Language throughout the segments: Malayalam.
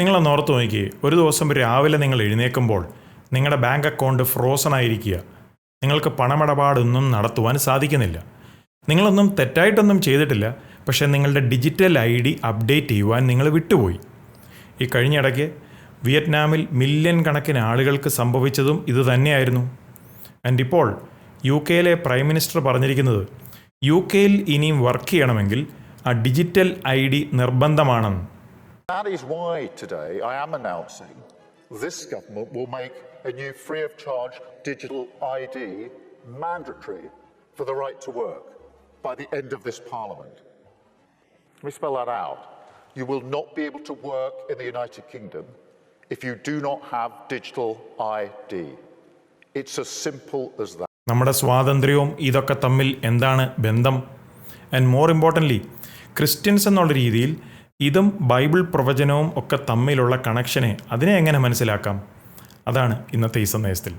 നിങ്ങളൊന്ന് ഓർത്ത് നോക്കിയേ ഒരു ദിവസം രാവിലെ നിങ്ങൾ എഴുന്നേൽക്കുമ്പോൾ നിങ്ങളുടെ ബാങ്ക് അക്കൗണ്ട് ഫ്രോസൺ ആയിരിക്കുക. നിങ്ങൾക്ക് പണമിടപാടൊന്നും നടത്തുവാൻ സാധിക്കുന്നില്ല. നിങ്ങളൊന്നും തെറ്റായിട്ടൊന്നും ചെയ്തിട്ടില്ല. പക്ഷേ നിങ്ങളുടെ ഡിജിറ്റൽ ഐ ഡി അപ്ഡേറ്റ് ചെയ്യുവാൻ നിങ്ങൾ വിട്ടുപോയി. ഈ കഴിഞ്ഞിടയ്ക്ക് വിയറ്റ്നാമിൽ മില്യൺ കണക്കിന് ആളുകൾക്ക് സംഭവിച്ചതും ഇത് തന്നെയായിരുന്നു. ആൻഡ് ഇപ്പോൾ യു കെയിലെ പ്രൈം മിനിസ്റ്റർ പറഞ്ഞിരിക്കുന്നത് യു കെയിൽ ഇനിയും വർക്ക് ചെയ്യണമെങ്കിൽ ആ ഡിജിറ്റൽ ഐ ഡി നിർബന്ധമാണെന്ന്. That is why today I am announcing this government will make a new free of charge digital ID mandatory for the right to work by the end of this parliament. Let me spell that out. You will not be able to work in the United Kingdom if you do not have digital ID. It's as simple as that. നമ്മുടെ സ്വാതന്ത്ര്യവും ഇതൊക്കെ തമ്മിൽ എന്താണ് ബന്ധം ആൻഡ് മോർ ഇമ്പോർട്ടൻ്റ്ലി ക്രിസ്ത്യൻസ് എന്നുള്ള രീതിയിൽ ഇതും ബൈബിൾ പ്രവചനവും ഒക്കെ തമ്മിലുള്ള കണക്ഷനെ അതിനെ എങ്ങനെ മനസ്സിലാക്കാം? അതാണ് ഇന്നത്തെ ഈ സന്ദേശത്തിൽ.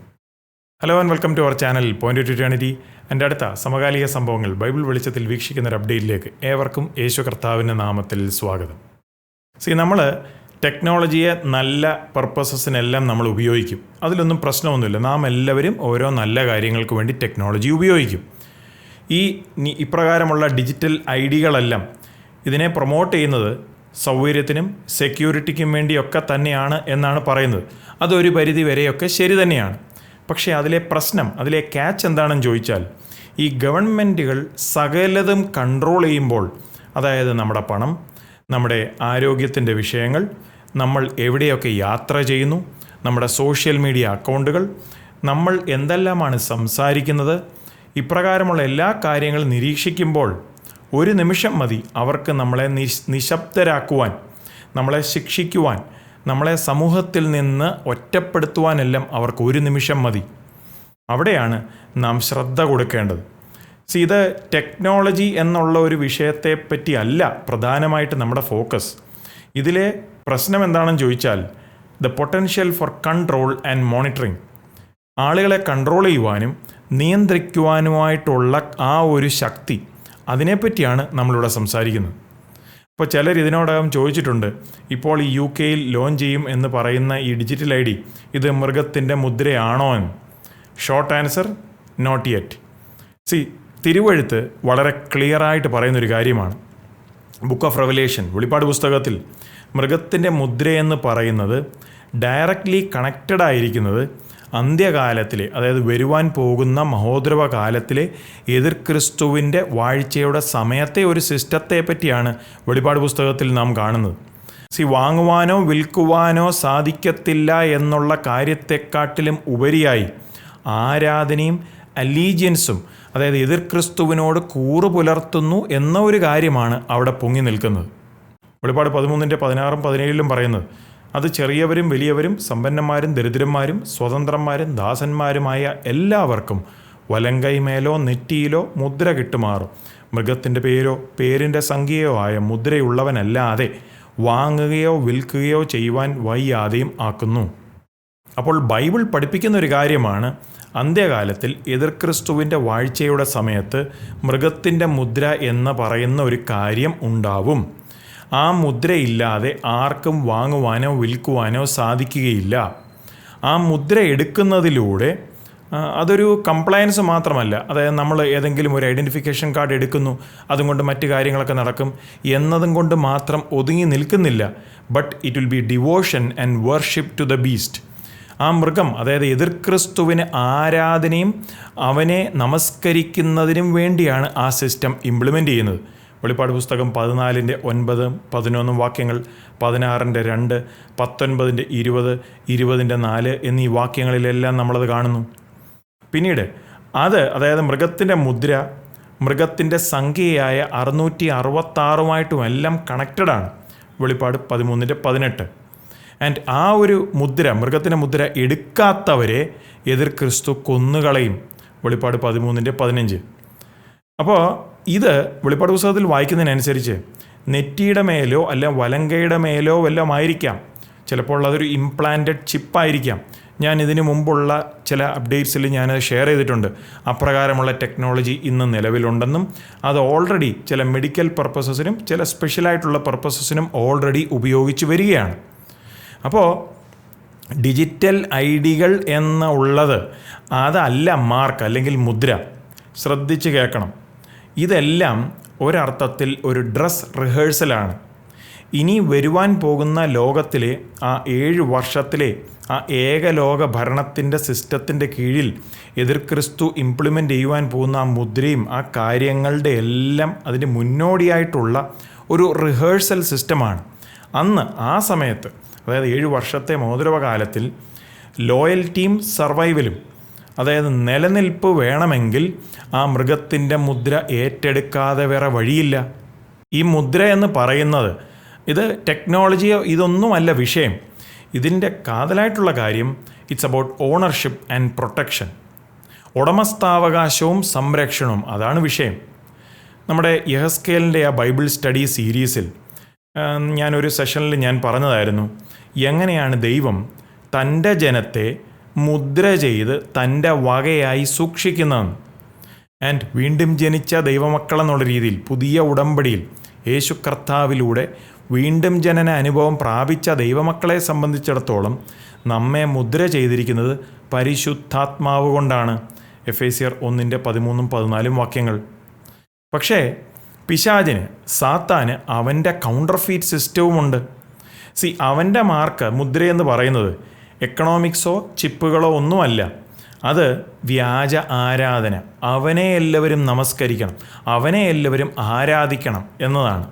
Hello and welcome to our channel point of twenty എന്റെ അടുത്ത സമകാലിക സംഭവങ്ങൾ ബൈബിൾ വെളിച്ചത്തിൽ വീക്ഷിക്കുന്ന ഒരു അപ്ഡേറ്റിലേക്ക് ഏവർക്കും യേശു കർത്താവിന്റെ നാമത്തിൽ സ്വാഗതം. സി നമ്മൾ ടെക്നോളജിയെ നല്ല പർപ്പസസിനെല്ലാം നമ്മൾ ഉപയോഗിക്കും. അതിലൊന്നും പ്രശ്നമൊന്നുമില്ല. നാം എല്ലാവരും ഓരോ നല്ല കാര്യങ്ങൾക്ക് വേണ്ടി ടെക്നോളജി ഉപയോഗിക്കും. ഈ ഇപ്രകാരമുള്ള ഡിജിറ്റൽ ഐ ഡികളെല്ലാം ഇതിനെ പ്രൊമോട്ട് ചെയ്യുന്നത് സൗകര്യത്തിനും സെക്യൂരിറ്റിക്കും വേണ്ടിയൊക്കെ തന്നെയാണ് എന്നാണ് പറയുന്നത്. അതൊരു പരിധി വരെയൊക്കെ ശരി തന്നെയാണ്. പക്ഷേ അതിലെ പ്രശ്നം അതിലെ ക്യാച്ച് എന്താണെന്ന് ചോദിച്ചാൽ ഈ ഗവൺമെന്റുകൾ സകലതും കൺട്രോൾ ചെയ്യുമ്പോൾ അതായത് നമ്മുടെ പണം നമ്മുടെ ആരോഗ്യത്തിന്റെ വിഷയങ്ങൾ നമ്മൾ എവിടെയൊക്കെ യാത്ര ചെയ്യുന്നു നമ്മുടെ സോഷ്യൽ മീഡിയ അക്കൗണ്ടുകൾ നമ്മൾ എന്തെല്ലാമാണ് സംസാരിക്കുന്നത് ഇപ്രകാരമുള്ള എല്ലാ കാര്യങ്ങളും നിരീക്ഷിക്കുമ്പോൾ ഒരു നിമിഷം മതി അവർക്ക് നമ്മളെ നിശബ്ദരാക്കുവാൻ നമ്മളെ ശിക്ഷിക്കുവാൻ നമ്മളെ സമൂഹത്തിൽ നിന്ന് ഒറ്റപ്പെടുത്തുവാനെല്ലാം അവർക്ക് ഒരു നിമിഷം മതി. അവിടെയാണ് നാം ശ്രദ്ധ കൊടുക്കേണ്ടത്. സി ഇത് ടെക്നോളജി എന്നുള്ള ഒരു വിഷയത്തെ പറ്റിയല്ല പ്രധാനമായിട്ട് നമ്മുടെ ഫോക്കസ് ഇതിലെ പ്രശ്നം എന്താണെന്ന് ചോദിച്ചാൽ the potential for control and monitoring ആളുകളെ കൺട്രോൾ ചെയ്യുവാനും നിയന്ത്രിക്കുവാനുമായിട്ടുള്ള ആ ഒരു ശക്തി അതിനെപ്പറ്റിയാണ് നമ്മളിവിടെ സംസാരിക്കുന്നത്. ഇപ്പോൾ ചിലർ ഇതിനോടകം ചോദിച്ചിട്ടുണ്ട് ഇപ്പോൾ ഈ യു കെയിൽ ലോഞ്ച് ചെയ്യും എന്ന് പറയുന്ന ഈ ഡിജിറ്റൽ ഐ ഡി ഇത് മൃഗത്തിന്റെ മുദ്രയാണോ എന്ന്? Short answer not yet C തിരുവഴുത്ത് വളരെ ക്ലിയറായിട്ട് പറയുന്നൊരു കാര്യമാണ്. ബുക്ക് ഓഫ് റെവലേഷൻ വെളിപ്പാട് പുസ്തകത്തിൽ മൃഗത്തിന്റെ മുദ്രയെന്ന് പറയുന്നത് ഡയറക്റ്റ്ലി കണക്റ്റഡ് ആയിരിക്കുന്നത് അന്ത്യകാലത്തിലെ അതായത് വരുവാൻ പോകുന്ന മഹോദ്രവ കാലത്തിലെ എതിർ ക്രിസ്തുവിന്റെ വാഴ്ചയുടെ സമയത്തെ ഒരു സിസ്റ്റത്തെ പറ്റിയാണ് വെളിപാട് പുസ്തകത്തിൽ നാം കാണുന്നത്. സി വാങ്ങുവാനോ വിൽക്കുവാനോ സാധിക്കത്തില്ല എന്നുള്ള കാര്യത്തെക്കാട്ടിലും ഉപരിയായി ആരാധനയും അലീജിയൻസും അതായത് എതിർ ക്രിസ്തുവിനോട് കൂറു പുലർത്തുന്നു എന്ന ഒരു കാര്യമാണ് അവിടെ പൊങ്ങി നിൽക്കുന്നത്. വെളിപ്പാട് പതിമൂന്നിന്റെ പതിനാറും പതിനേഴിലും പറയുന്നത് അത് ചെറിയവരും വലിയവരും സമ്പന്നന്മാരും ദരിദ്രന്മാരും സ്വതന്ത്രന്മാരും ദാസന്മാരുമായ എല്ലാവർക്കും വലങ്കൈമേലോ നെറ്റിയിലോ മുദ്ര കിട്ടുമാറും. മൃഗത്തിന്റെ പേരോ പേരിന്റെ സംഖ്യയോ ആയ മുദ്രയുള്ളവനല്ലാതെ വാങ്ങുകയോ വിൽക്കുകയോ ചെയ്യുവാൻ വയ്യാതെയും ആക്കുന്നു. അപ്പോൾ ബൈബിൾ പഠിപ്പിക്കുന്ന ഒരു കാര്യമാണ് അന്ത്യകാലത്തിൽ എതിർ ക്രിസ്തുവിന്റെ വാഴ്ചയുടെ സമയത്ത് മൃഗത്തിന്റെ മുദ്ര എന്ന് പറയുന്ന ഒരു കാര്യം ഉണ്ടാവും. ആ മുദ്രയില്ലാതെ ആർക്കും വാങ്ങുവാനോ വിൽക്കുവാനോ സാധിക്കുകയില്ല. ആ മുദ്ര എടുക്കുന്നതിലൂടെ അതൊരു കംപ്ലയൻസ് മാത്രമല്ല. അതായത് നമ്മൾ ഏതെങ്കിലും ഒരു ഐഡന്റിഫിക്കേഷൻ കാർഡ് എടുക്കുന്നു അതുകൊണ്ട് മറ്റു കാര്യങ്ങളൊക്കെ നടക്കും എന്നതും കൊണ്ട് മാത്രം ഒതുങ്ങി നിൽക്കുന്നില്ല. But it will be devotion and worship to the beast ആ മൃഗം അതായത് എതിർ ക്രിസ്തുവിന് ആരാധനയും അവനെ നമസ്കരിക്കുന്നതിനും വേണ്ടിയാണ് ആ സിസ്റ്റം ഇംപ്ലിമെന്റ് ചെയ്യുന്നത്. വെളിപ്പാട് പുസ്തകം പതിനാലിന്റെ ഒൻപത് പതിനൊന്നും വാക്യങ്ങൾ പതിനാറിന്റെ രണ്ട് പത്തൊൻപതിന്റെ ഇരുപത് ഇരുപതിന്റെ നാല് എന്നീ വാക്യങ്ങളിലെല്ലാം നമ്മളത് കാണുന്നു. പിന്നീട് അത് അതായത് മൃഗത്തിന്റെ മുദ്ര മൃഗത്തിന്റെ സംഖ്യയായ അറുന്നൂറ്റി അറുപത്താറുമായിട്ടും എല്ലാം കണക്റ്റഡാണ്. വെളിപ്പാട് പതിമൂന്നിന്റെ പതിനെട്ട്. ആൻഡ് ആ ഒരു മുദ്ര മൃഗത്തിന്റെ മുദ്ര എടുക്കാത്തവരെ എതിർ ക്രിസ്തു കൊന്നുകളയും. വെളിപ്പാട് പതിമൂന്നിന്റെ പതിനഞ്ച്. അപ്പോൾ ഇത് വെളിപ്പാട് പുസ്തകത്തിൽ വായിക്കുന്നതിനനുസരിച്ച് നെറ്റിയുടെ മേലോ അല്ല വലങ്കയുടെ മേലോ വല്ലതും ആയിരിക്കാം. ചിലപ്പോൾ അതൊരു ഇംപ്ലാന്റഡ് ചിപ്പായിരിക്കാം ഞാൻ ഇതിന് മുമ്പുള്ള ചില അപ്ഡേറ്റ്സിൽ ഞാനത് ഷെയർ ചെയ്തിട്ടുണ്ട്. അപ്രകാരമുള്ള ടെക്നോളജി ഇന്ന് നിലവിലുണ്ടെന്നും അത് ഓൾറെഡി ചില മെഡിക്കൽ പർപ്പസസിനും ചില സ്പെഷ്യലായിട്ടുള്ള പർപ്പസസിനും ഓൾറെഡി ഉപയോഗിച്ച് വരികയാണ്. അപ്പോൾ ഡിജിറ്റൽ ഐ ഡികൾ എന്നുള്ളത് അതല്ല മാർക്ക് അല്ലെങ്കിൽ മുദ്ര. ശ്രദ്ധിച്ച് കേൾക്കണം. ഇതെല്ലാം ഒരർത്ഥത്തിൽ ഒരു ഡ്രസ് റിഹേഴ്സലാണ്. ഇനി വരുവാൻ പോകുന്ന ലോകത്തിലെ ആ ഏഴ് വർഷത്തിലെ ആ ഏകലോക ഭരണത്തിന്റെ സിസ്റ്റത്തിന്റെ കീഴിൽ എതിർ ക്രിസ്തു ഇംപ്ലിമെന്റ് ചെയ്യുവാൻ പോകുന്ന ആ മുദ്രയും ആ കാര്യങ്ങളുടെ എല്ലാം അതിന് മുന്നോടിയായിട്ടുള്ള ഒരു റിഹേഴ്സൽ സിസ്റ്റമാണ്. അന്ന് ആ സമയത്ത് അതായത് ഏഴ് വർഷത്തെ മോതിരവകാലത്തിൽ ലോയൽറ്റിയും സർവൈവലും അതായത് നിലനിൽപ്പ് വേണമെങ്കിൽ ആ മൃഗത്തിന്റെ മുദ്ര ഏറ്റെടുക്കാതെ വേറെ വഴിയില്ല. ഈ മുദ്ര എന്ന് പറയുന്നത് ഇത് ടെക്നോളജിയോ ഇതൊന്നുമല്ല വിഷയം. ഇതിന്റെ കാതലായിട്ടുള്ള കാര്യം it's about ownership and protection ഉടമസ്ഥാവകാശവും സംരക്ഷണവും അതാണ് വിഷയം. നമ്മുടെ യഹസ്കേലിന്റെ ആ ബൈബിൾ സ്റ്റഡി സീരീസിൽ ഞാനൊരു സെഷനിൽ ഞാൻ പറഞ്ഞതായിരുന്നു എങ്ങനെയാണ് ദൈവം തന്റെ ജനത്തെ മുദ്ര ചെയ്ത് തന്റെ വകയായി സൂക്ഷിക്കുന്നതെന്ന് ആൻഡ് വീണ്ടും ജനിച്ച ദൈവമക്കളെന്നുള്ള രീതിയിൽ പുതിയ ഉടമ്പടിയിൽ യേശു കർത്താവിലൂടെ വീണ്ടും ജനന അനുഭവം പ്രാപിച്ച ദൈവമക്കളെ സംബന്ധിച്ചിടത്തോളം നമ്മെ മുദ്ര ചെയ്തിരിക്കുന്നത് പരിശുദ്ധാത്മാവ് കൊണ്ടാണ്. എഫ് എ സിയർ ഒന്നിന്റെ പതിമൂന്നും പതിനാലും വാക്യങ്ങൾ. പക്ഷേ പിശാചിന് സാത്താന് അവന്റെ കൗണ്ടർ ഫീറ്റ് സിസ്റ്റവുമുണ്ട് സി അവന്റെ മാർക്ക് മുദ്രയെന്ന് പറയുന്നത് എക്കണോമിക്സോ ചിപ്പുകളോ ഒന്നുമല്ല. അത് വ്യാജ ആരാധന. അവനെ എല്ലാവരും നമസ്കരിക്കണം. അവനെ എല്ലാവരും ആരാധിക്കണം എന്നതാണ്.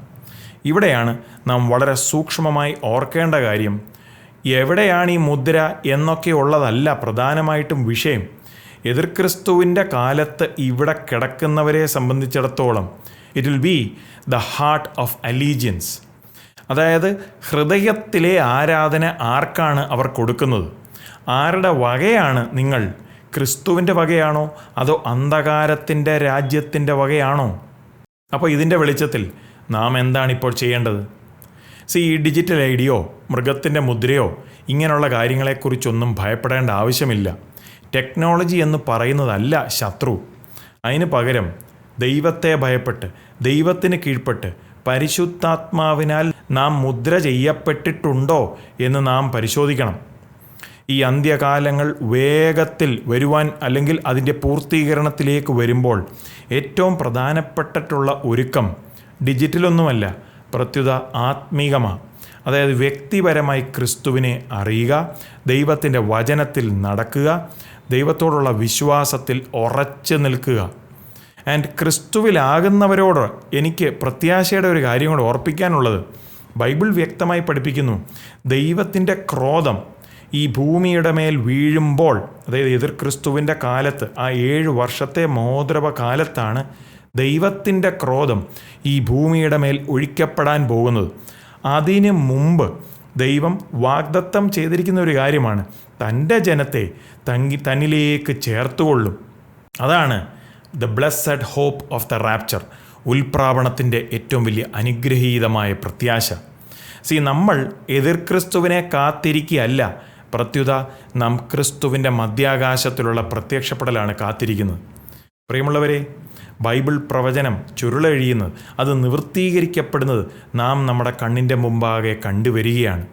ഇവിടെയാണ് നാം വളരെ സൂക്ഷ്മമായി ഓർക്കേണ്ട കാര്യം. എവിടെയാണ് ഈ മുദ്ര എന്നൊക്കെ ഉള്ളതല്ല പ്രധാനമായിട്ടും വിഷയം. എതിർ ക്രിസ്തുവിന്റെ കാലത്ത് ഇവിടെ കിടക്കുന്നവരെ സംബന്ധിച്ചിടത്തോളം. It will be the heart of allegiance അതായത് ഹൃദയത്തിലെ ആരാധന ആർക്കാണ് അവർ കൊടുക്കുന്നത്? ആരുടെ വകയാണ് നിങ്ങൾ? ക്രിസ്തുവിന്റെ വകയാണോ? അതോ അന്ധകാരത്തിന്റെ രാജ്യത്തിന്റെ വകയാണോ? അപ്പോൾ ഇതിന്റെ വെളിച്ചത്തിൽ നാം എന്താണ് ഇപ്പോൾ ചെയ്യേണ്ടത്? സി ഈ ഡിജിറ്റൽ ഐഡിയോ ഡിയോ മൃഗത്തിന്റെ മുദ്രയോ ഇങ്ങനെയുള്ള കാര്യങ്ങളെക്കുറിച്ചൊന്നും ഭയപ്പെടേണ്ട ആവശ്യമില്ല. ടെക്നോളജി എന്ന് പറയുന്നതല്ല ശത്രു. അതിന് പകരം ദൈവത്തെ ഭയപ്പെട്ട് ദൈവത്തിന് കീഴ്പ്പെട്ട് പരിശുദ്ധാത്മാവിനാൽ നാം മുദ്ര ചെയ്യപ്പെട്ടിട്ടുണ്ടോ എന്ന് നാം പരിശോധിക്കണം. ഈ അന്ത്യകാലങ്ങൾ വേഗത്തിൽ വരുവാൻ അല്ലെങ്കിൽ അതിന്റെ പൂർത്തീകരണത്തിലേക്ക് വരുമ്പോൾ ഏറ്റവും പ്രധാനപ്പെട്ടിട്ടുള്ള ഒരുക്കം ഡിജിറ്റലൊന്നുമല്ല പ്രത്യുത ആത്മീകമാണ് അതായത് വ്യക്തിപരമായി ക്രിസ്തുവിനെ അറിയുക ദൈവത്തിന്റെ വചനത്തിൽ നടക്കുക ദൈവത്തോടുള്ള വിശ്വാസത്തിൽ ഉറച്ചു നിൽക്കുക. ആൻഡ് ക്രിസ്തുവിലാകുന്നവരോട് എനിക്ക് പ്രത്യാശയുടെ ഒരു കാര്യം കൂടെ ഓർപ്പിക്കാനുള്ളത് ബൈബിൾ വ്യക്തമായി പഠിപ്പിക്കുന്നു. ദൈവത്തിന്റെ ക്രോധം ഈ ഭൂമിയുടെ മേൽ വീഴുമ്പോൾ അതായത് എതിർ ക്രിസ്തുവിന്റെ കാലത്ത് ആ ഏഴ് വർഷത്തെ മോദ്രവ കാലത്താണ് ദൈവത്തിന്റെ ക്രോധം ഈ ഭൂമിയുടെ മേൽ ഒഴിക്കപ്പെടാൻ പോകുന്നത്. അതിന് മുമ്പ് ദൈവം വാഗ്ദത്തം ചെയ്തിരിക്കുന്ന ഒരു കാര്യമാണ്. തന്റെ ജനത്തെ തങ്ങി തന്നിലേക്ക് ചേർത്തുകൊള്ളും. അതാണ് the blessed hope of the rapture ഉൽപ്രാവണത്തിന്റെ ഏറ്റവും വലിയ അനുഗ്രഹീതമായ പ്രത്യാശ. സി നമ്മൾ എതിർ ക്രിസ്തുവിനെ കാത്തിരിക്കുകയല്ല. പ്രത്യുത നാം ക്രിസ്തുവിന്റെ മധ്യാകാശത്തിലുള്ള പ്രത്യക്ഷപ്പെടലാണ് കാത്തിരിക്കുന്നത്. പ്രിയമുള്ളവരെ ബൈബിൾ പ്രവചനം ചുരുളഴിയുന്നത് അത് നിവൃത്തീകരിക്കപ്പെടുന്നത് നാം നമ്മുടെ കണ്ണിന്റെ മുമ്പാകെ കണ്ടുവരികയാണ്.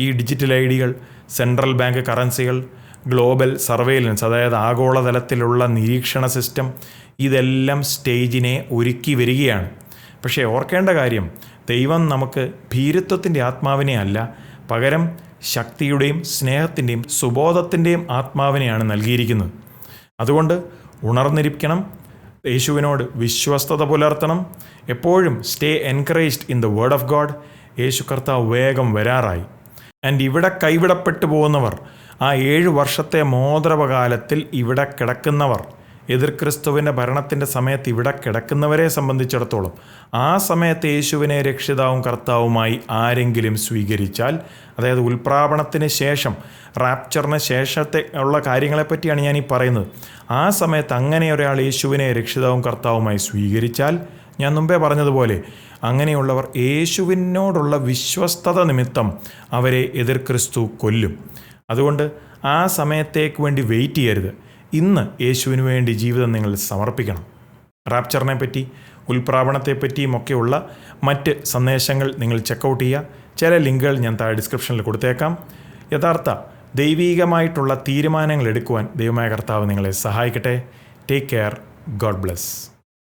ഈ ഡിജിറ്റൽ ഐ ഡികൾ സെൻട്രൽ ബാങ്ക് കറൻസികൾ ഗ്ലോബൽ സർവേലൻസ് അതായത് ആഗോളതലത്തിലുള്ള നിരീക്ഷണ സിസ്റ്റം ഇതെല്ലാം സ്റ്റേജിനെ ഒരുക്കി വരികയാണ്. പക്ഷേ ഓർക്കേണ്ട കാര്യം ദൈവം നമുക്ക് ഭീരുത്വത്തിന്റെ ആത്മാവിനെ അല്ല പകരം ശക്തിയുടെയും സ്നേഹത്തിന്റെയും സുബോധത്തിന്റെയും ആത്മാവിനെയാണ് നൽകിയിരിക്കുന്നത്. അതുകൊണ്ട് ഉണർന്നിരിക്കണം യേശുവിനോട് വിശ്വസ്തത പുലർത്തണം എപ്പോഴും stay encouraged in the word of God യേശു കർത്താവ് വേഗം വരാറായി. ആൻഡ് ഇവിടെ കൈവിടപ്പെട്ടു പോകുന്നവർ ആ ഏഴ് വർഷത്തെ മോദ്രവകാലത്തിൽ ഇവിടെ കിടക്കുന്നവർ എതിർ ക്രിസ്തുവിന്റെ ഭരണത്തിന്റെ സമയത്ത് ഇവിടെ കിടക്കുന്നവരെ സംബന്ധിച്ചിടത്തോളം ആ സമയത്ത് യേശുവിനെ രക്ഷിതാവും കർത്താവുമായി ആരെങ്കിലും സ്വീകരിച്ചാൽ അതായത് ഉൽപ്രാപണത്തിന് ശേഷം റാപ്ചറിന് ശേഷത്തെ ഉള്ള കാര്യങ്ങളെപ്പറ്റിയാണ് ഞാൻ ഈ പറയുന്നത്. ആ സമയത്ത് അങ്ങനെ ഒരാൾ യേശുവിനെ രക്ഷിതാവും കർത്താവുമായി സ്വീകരിച്ചാൽ ഞാൻ മുമ്പേ പറഞ്ഞതുപോലെ അങ്ങനെയുള്ളവർ യേശുവിനോടുള്ള വിശ്വസ്തത നിമിത്തം അവരെ എതിർ ക്രിസ്തു കൊല്ലും. അതുകൊണ്ട് ആ സമയത്തേക്ക് വേണ്ടി വെയിറ്റ് ചെയ്യരുത്. ഇന്ന് യേശുവിന് വേണ്ടി ജീവിതം നിങ്ങൾ സമർപ്പിക്കണം. റാപ്ചറിനെ പറ്റി ഉൽപ്രാവണത്തെ പറ്റിയും ഒക്കെയുള്ള മറ്റ് സന്ദേശങ്ങൾ നിങ്ങൾ ചെക്കൗട്ട് ചെയ്യുക. ചില ലിങ്കുകൾ ഞാൻ താഴെ ഡിസ്ക്രിപ്ഷനിൽ കൊടുത്തേക്കാം. യഥാർത്ഥ ദൈവീകമായിട്ടുള്ള തീരുമാനങ്ങൾ എടുക്കുവാൻ ദൈവമായ കർത്താവ് നിങ്ങളെ സഹായിക്കട്ടെ. Take care God bless